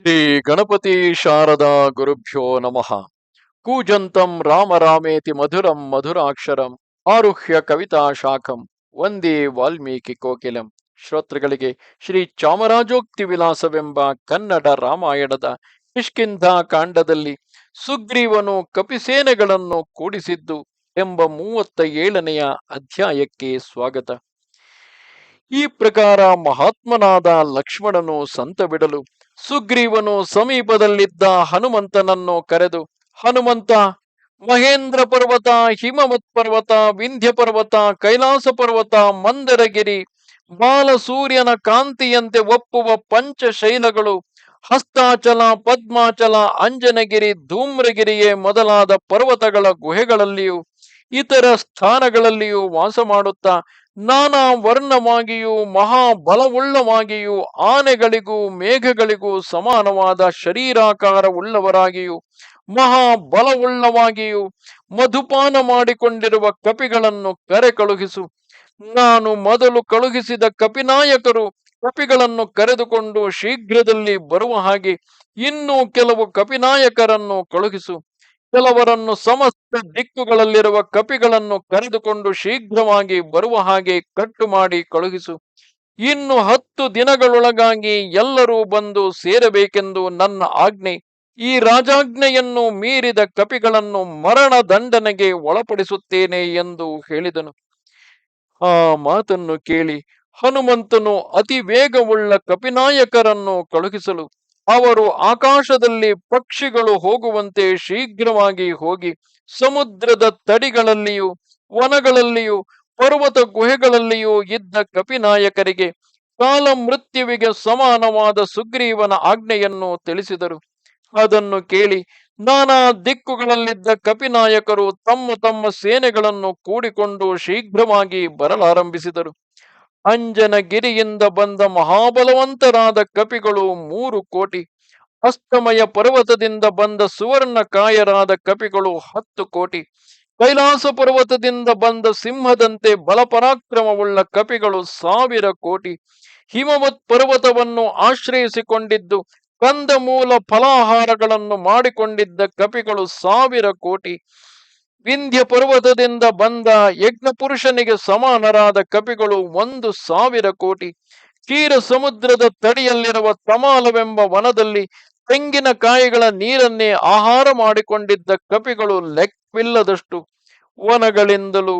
ಶ್ರೀ ಗಣಪತಿ ಶಾರದಾ ಗುರುಭ್ಯೋ ನಮಃ. ಕೂಜಂತಂ ರಾಮ ರಾಮೇತಿ ಮಧುರಂ ಮಧುರಾಕ್ಷರಂ ಆರುಹ್ಯ ಕವಿತಾ ಶಾಖಂ ವಂದೇ ವಾಲ್ಮೀಕಿ ಕೋಕಿಲಂ. ಶ್ರೋತೃಗಳಿಗೆ ಶ್ರೀ ಚಾಮರಾಜೋಕ್ತಿ ವಿಲಾಸವೆಂಬ ಕನ್ನಡ ರಾಮಾಯಣದ ಕಿಷ್ಕಿಂಧ ಕಾಂಡದಲ್ಲಿ ಸುಗ್ರೀವನು ಕಪಿಸೇನೆಗಳನ್ನು ಕೂಡಿಸಿದ್ದು ಎಂಬ ಮೂವತ್ತ ಏಳನೆಯ ಅಧ್ಯಾಯಕ್ಕೆ ಸ್ವಾಗತ. ಈ ಪ್ರಕಾರ ಮಹಾತ್ಮನಾದ ಲಕ್ಷ್ಮಣನು ಸಂತ ಬಿಡಲು ಸುಗ್ರೀವನು ಸಮೀಪದಲ್ಲಿದ್ದ ಹನುಮಂತನನ್ನು ಕರೆದು, ಹನುಮಂತ, ಮಹೇಂದ್ರ ಪರ್ವತ, ಹಿಮವತ್ ಪರ್ವತ, ವಿಂಧ್ಯ ಪರ್ವತ, ಕೈಲಾಸ ಪರ್ವತ, ಮಂದರಗಿರಿ ಬಾಲಸೂರ್ಯನ ಕಾಂತಿಯಂತೆ ಒಪ್ಪುವ ಪಂಚಶೈಲಗಳು, ಹಸ್ತಾಚಲ, ಪದ್ಮಾಚಲ, ಅಂಜನಗಿರಿ, ಧೂಮ್ರಗಿರಿಯೇ ಮೊದಲಾದ ಪರ್ವತಗಳ ಗುಹೆಗಳಲ್ಲಿಯೂ ಇತರ ಸ್ಥಾನಗಳಲ್ಲಿಯೂ ವಾಸ ಮಾಡುತ್ತಾ ನಾನಾ ವರ್ಣವಾಗಿಯೂ, ಮಹಾಬಲವುಳ್ಳವಾಗಿಯೂ, ಆನೆಗಳಿಗೂ, ಮೇಘಗಳಿಗೂ ಸಮಾನವಾದ ಶರೀರಾಕಾರವುಳ್ಳವರಾಗಿಯೂ, ಮಹಾಬಲವುಳ್ಳವಾಗಿಯೂ ಮಧುಪಾನ ಮಾಡಿಕೊಂಡಿರುವ ಕಪಿಗಳನ್ನು ಕರೆ ಕಳುಹಿಸು ನಾನು ಮೊದಲು ಕಳುಹಿಸಿದ ಕಪಿನಾಯಕರು ಕಪಿಗಳನ್ನು ಕರೆದುಕೊಂಡು ಶೀಘ್ರದಲ್ಲಿ ಬರುವ ಹಾಗೆ ಇನ್ನೂ ಕೆಲವು ಕಪಿನಾಯಕರನ್ನು ಕಳುಹಿಸು. ಕೆಲವರನ್ನು ಸಮಸ್ತ ದಿಕ್ಕುಗಳಲ್ಲಿರುವ ಕಪಿಗಳನ್ನು ಕರೆದುಕೊಂಡು ಶೀಘ್ರವಾಗಿ ಬರುವ ಹಾಗೆ ಕಟ್ಟು ಮಾಡಿ ಕಳುಹಿಸು. ಇನ್ನು ಹತ್ತು ದಿನಗಳೊಳಗಾಗಿ ಎಲ್ಲರೂ ಬಂದು ಸೇರಬೇಕೆಂದು ನನ್ನ ಆಜ್ಞೆ. ಈ ರಾಜಾಜ್ಞೆಯನ್ನು ಮೀರಿದ ಕಪಿಗಳನ್ನು ಮರಣ ದಂಡನೆಗೆ ಒಳಪಡಿಸುತ್ತೇನೆ ಎಂದು ಹೇಳಿದನು. ಆ ಮಾತನ್ನು ಕೇಳಿ ಹನುಮಂತನು ಅತಿ ವೇಗವುಳ್ಳ ಕಪಿನಾಯಕರನ್ನು ಕಳುಹಿಸಲು ಅವರು ಆಕಾಶದಲ್ಲಿ ಪಕ್ಷಿಗಳು ಹೋಗುವಂತೆ ಶೀಘ್ರವಾಗಿ ಹೋಗಿ ಸಮುದ್ರದ ತಡಿಗಳಲ್ಲಿಯೂ, ವನಗಳಲ್ಲಿಯೂ, ಪರ್ವತ ಗುಹೆಗಳಲ್ಲಿಯೂ ಇದ್ದ ಕಪಿನಾಯಕರಿಗೆ ಕಾಲ ಮೃತ್ಯುವಿಗೆ ಸಮಾನವಾದ ಸುಗ್ರೀವನ ಆಜ್ಞೆಯನ್ನು ತಿಳಿಸಿದರು. ಅದನ್ನು ಕೇಳಿ ನಾನಾ ದಿಕ್ಕುಗಳಲ್ಲಿದ್ದ ಕಪಿನಾಯಕರು ತಮ್ಮ ತಮ್ಮ ಸೇನೆಗಳನ್ನು ಕೂಡಿಕೊಂಡು ಶೀಘ್ರವಾಗಿ ಬರಲಾರಂಭಿಸಿದರು. ಅಂಜನಗಿರಿಯಿಂದ ಬಂದ ಮಹಾಬಲವಂತರಾದ ಕಪಿಗಳು ಮೂರು ಕೋಟಿ. ಅಸ್ತಮಯ ಪರ್ವತದಿಂದ ಬಂದ ಸುವರ್ಣ ಕಾಯರಾದ ಕಪಿಗಳು ಹತ್ತು ಕೋಟಿ. ಕೈಲಾಸ ಪರ್ವತದಿಂದ ಬಂದ ಸಿಂಹದಂತೆ ಬಲಪರಾಕ್ರಮವುಳ್ಳ ಕಪಿಗಳು ಸಾವಿರ ಕೋಟಿ. ಹಿಮವತ್ ಪರ್ವತವನ್ನು ಆಶ್ರಯಿಸಿಕೊಂಡಿದ್ದು, ಕಂದಮೂಲ ಫಲಾಹಾರಗಳನ್ನು ಮಾಡಿಕೊಂಡಿದ್ದ ಕಪಿಗಳು ಸಾವಿರ ಕೋಟಿ. ವಿಂಧ್ಯ ಪರ್ವತದಿಂದ ಬಂದ ಯಜ್ಞ ಪುರುಷನಿಗೆ ಸಮಾನರಾದ ಕಪಿಗಳು ಒಂದು ಸಾವಿರ ಕೋಟಿ. ಕೀರ ಸಮುದ್ರದ ತಡಿಯಲ್ಲಿರುವ ತಮಾಲವೆಂಬ ವನದಲ್ಲಿ ತೆಂಗಿನ ಕಾಯಿಗಳ ನೀರನ್ನೇ ಆಹಾರ ಮಾಡಿಕೊಂಡಿದ್ದ ಕಪಿಗಳು ಲೆಕ್ಕವಿಲ್ಲದಷ್ಟು. ವನಗಳಿಂದಲೂ,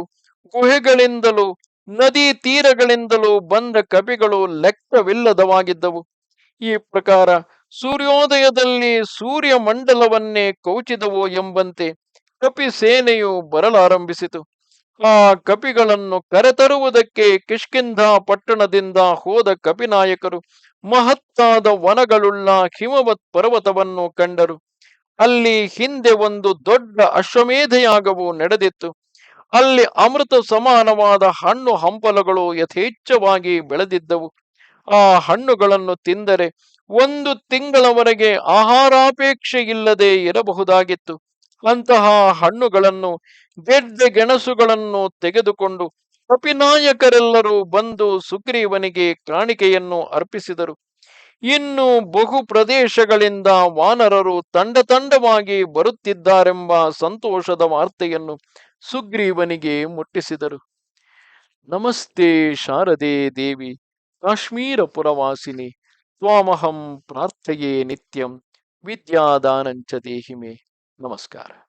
ಗುಹೆಗಳಿಂದಲೂ, ನದಿ ತೀರಗಳಿಂದಲೂ ಬಂದ ಕಪಿಗಳು ಲೆಕ್ಕವಿಲ್ಲದವಾಗಿದ್ದವು. ಈ ಪ್ರಕಾರ ಸೂರ್ಯೋದಯದಲ್ಲಿ ಸೂರ್ಯ ಮಂಡಲವನ್ನೇ ಕೌಚಿದವು ಎಂಬಂತೆ ಕಪಿ ಸೇನೆಯು ಬರಲಾರಂಭಿಸಿತು. ಆ ಕಪಿಗಳನ್ನು ಕರೆತರುವುದಕ್ಕೆ ಕಿಷ್ಕಿಂಧ ಪಟ್ಟಣದಿಂದ ಹೋದ ಕಪಿನಾಯಕರು ಮಹತ್ತಾದ ವನಗಳುಳ್ಳ ಹಿಮವತ್ ಪರ್ವತವನ್ನು ಕಂಡರು. ಅಲ್ಲಿ ಹಿಂದೆ ಒಂದು ದೊಡ್ಡ ಅಶ್ವಮೇಧಯಾಗವು ನಡೆದಿತ್ತು. ಅಲ್ಲಿ ಅಮೃತ ಸಮಾನವಾದ ಹಣ್ಣು ಹಂಪಲಗಳು ಯಥೇಚ್ಛವಾಗಿ ಬೆಳೆದಿದ್ದವು. ಆ ಹಣ್ಣುಗಳನ್ನು ತಿಂದರೆ ಒಂದು ತಿಂಗಳವರೆಗೆ ಆಹಾರಾಪೇಕ್ಷೆ ಇಲ್ಲದೆ ಇರಬಹುದಾಗಿತ್ತು. ಅಂತಹ ಹಣ್ಣುಗಳನ್ನು ಗೆಡ್ಡೆ ಗೆಣಸುಗಳನ್ನು ತೆಗೆದುಕೊಂಡು ಕಪಿನಾಯಕರೆಲ್ಲರೂ ಬಂದು ಸುಗ್ರೀವನಿಗೆ ಕಾಣಿಕೆಯನ್ನು ಅರ್ಪಿಸಿದರು. ಇನ್ನು ಬಹು ಪ್ರದೇಶಗಳಿಂದ ವಾನರರು ತಂಡ ತಂಡವಾಗಿ ಬರುತ್ತಿದ್ದಾರೆಂಬ ಸಂತೋಷದ ವಾರ್ತೆಯನ್ನು ಸುಗ್ರೀವನಿಗೆ ಮುಟ್ಟಿಸಿದರು. ನಮಸ್ತೆ ಶಾರದೆ ದೇವಿ, ಕಾಶ್ಮೀರ ಪುರವಾಸಿನಿ, ತ್ವಾಮಹಂ ಪ್ರಾರ್ಥೆಯೇ ನಿತ್ಯಂ, ವಿದ್ಯಾದಾನಂಚ ದೇಹಿಮೆ. Namaskara.